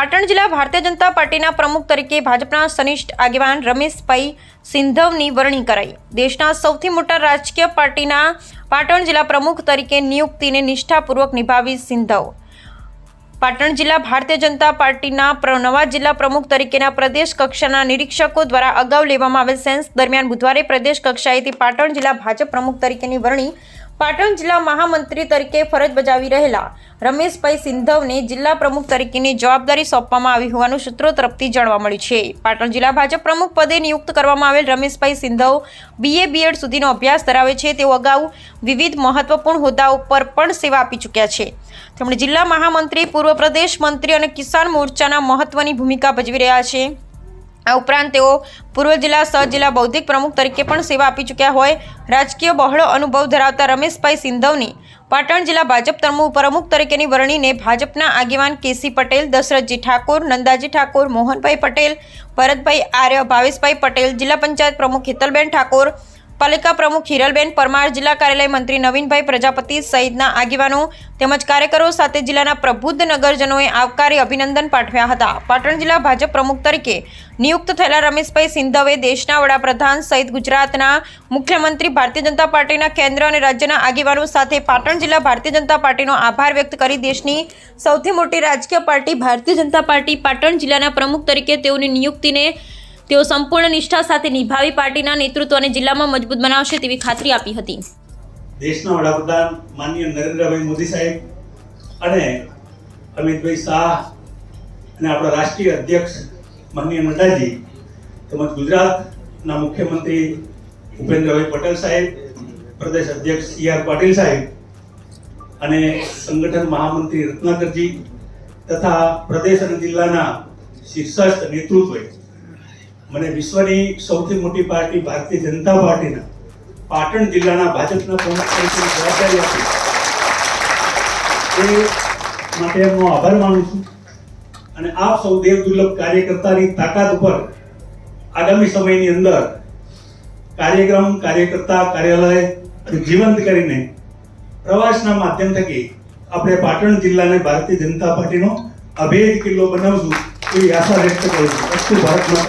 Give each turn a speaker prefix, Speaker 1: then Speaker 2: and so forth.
Speaker 1: પાટણ જિલ્લા ભારતીય જનતા પાર્ટીના પ્રમુખ તરીકે ભાજપના સનિષ્ઠ આગેવાન રમેશભાઈ સિંધવની વરણી કરાઈ. દેશના સૌથી મોટા રાજકીય પાર્ટીના પાટણ જિલ્લા પ્રમુખ તરીકે નિયુક્તિને નિષ્ઠાપૂર્વક નિભાવી સિંધવ. પાટણ જિલ્લા ભારતીય જનતા પાર્ટીના પ્ર- નવા જિલ્લા પ્રમુખ તરીકેના પ્રદેશ કક્ષાના નિરીક્ષકો દ્વારા અગાઉ લેવામાં આવેલ સેન્સ દરમિયાન બુધવારે પ્રદેશ કક્ષાએથી પાટણ જિલ્લા ભાજપ પ્રમુખ તરીકેની વરણી પાટણ જિલ્લા મહામંત્રી તરીકે ફરજ બજાવી રહેલા રમેશભાઈ સિંધવને જિલ્લા પ્રમુખ તરીકેની જવાબદારી સોંપવામાં આવી હોવાનું સૂત્રો તરફથી જાણવા મળ્યું છે. પાટણ જિલ્લા ભાજપ પ્રમુખ પદે નિયુક્ત કરવામાં આવેલ રમેશભાઈ સિંધવ બીએ બીએડ સુધીનો અભ્યાસ ધરાવે છે. તેઓ અગાઉ વિવિધ મહત્વપૂર્ણ હોદ્દાઓ પર પણ સેવા આપી ચૂક્યા છે. તેમણે જિલ્લા મહામંત્રી, પૂર્વ પ્રદેશ મંત્રી અને કિસાન મોરચાના મહત્વની ભૂમિકા ભજવી રહ્યા છે. આ ઉપરાંત તેઓ પૂર્વ જિલ્લા, સહ જિલ્લા બૌદ્ધિક પ્રમુખ તરીકે પણ સેવા આપી ચૂક્યા હોય. રાજકીય બહોળો અનુભવ ધરાવતા રમેશભાઈ સિંધવની પાટણ જિલ્લા ભાજપ પ્રમુખ તરીકેની વરણીને ભાજપના આગેવાન કેસી પટેલ, દશરથજી ઠાકોર, નંદાજી ઠાકોર, મોહનભાઈ પટેલ, ભરતભાઈ આર્ય, ભાવેશભાઈ પટેલ, જિલ્લા પંચાયત પ્રમુખ હિતલબેન ઠાકોર પાલિકા પ્રમુખ હિરલબેન પરમાર, જિલ્લા કાર્યાલય મંત્રી નવીનભાઈ પ્રજાપતિ સહિતના આગેવાનો તેમજ કાર્યકરો સાથે જિલ્લાના પ્રબુદ્ધ નગરજનોએ આવકારી અભિનંદન પાઠવ્યા હતા. પાટણ જિલ્લા ભાજપ પ્રમુખ તરીકે નિયુક્ત થયેલા રમેશભાઈ સિંધવે દેશના વડાપ્રધાન સહિત ગુજરાતના મુખ્યમંત્રી ભારતીય જનતા પાર્ટીના કેન્દ્ર અને રાજ્યના આગેવાનો સાથે પાટણ જિલ્લા ભારતીય જનતા પાર્ટીનો આભાર વ્યક્ત કરી દેશની સૌથી મોટી રાજકીય પાર્ટી ભારતીય જનતા પાર્ટી પાટણ જિલ્લાના પ્રમુખ તરીકે તેઓની નિયુક્તિને તેઓ સંપૂર્ણ નિષ્ઠા સાથે નિભાવી પાર્ટીના નેતૃત્વને જિલ્લામાં મજબૂત બનાવશે તેવી ખાતરી આપી હતી.
Speaker 2: દેશના વડાપ્રધાન માનનીય નરેન્દ્રભાઈ મોદી સાહેબ અને અમિતભાઈ શાહ અને આપણા રાષ્ટ્રીય અધ્યક્ષ માનનીય નડ્ડાજી તેમજ ગુજરાતના મુખ્યમંત્રી ભૂપેન્દ્રભાઈ પટેલ સાહેબ, પ્રદેશ અધ્યક્ષ સી આર પાટીલ સાહેબ અને સંગઠન મહામંત્રી રત્નાકરજી તથા પ્રદેશ અને જિલ્લાના શીર્ષસ્થ નેતૃત્વએ મને વિશ્વની સૌથી મોટી પાર્ટી ભારતીય જનતા પાર્ટીના પાટણ જિલ્લાના ભાજપના પ્રમુખ તરીકે જવાબદારી આપી. એ માટે હું આભાર માનું છું. અને આપ સૌ દેવ દુર્લભ કાર્યકર્તાની તાકાત ઉપર આગામી સમયની અંદર કાર્યક્રમ, કાર્યકર્તા કાર્યાલય અને જીવંત કરીને પ્રવાસના માધ્યમ થકી આપણે પાટણ જિલ્લાને ભારતીય જનતા પાર્ટીનો અભેદ કિલ્લો બનાવશું એવી આશા વ્યક્ત કરું છું. અસ્તુ ભારત માતા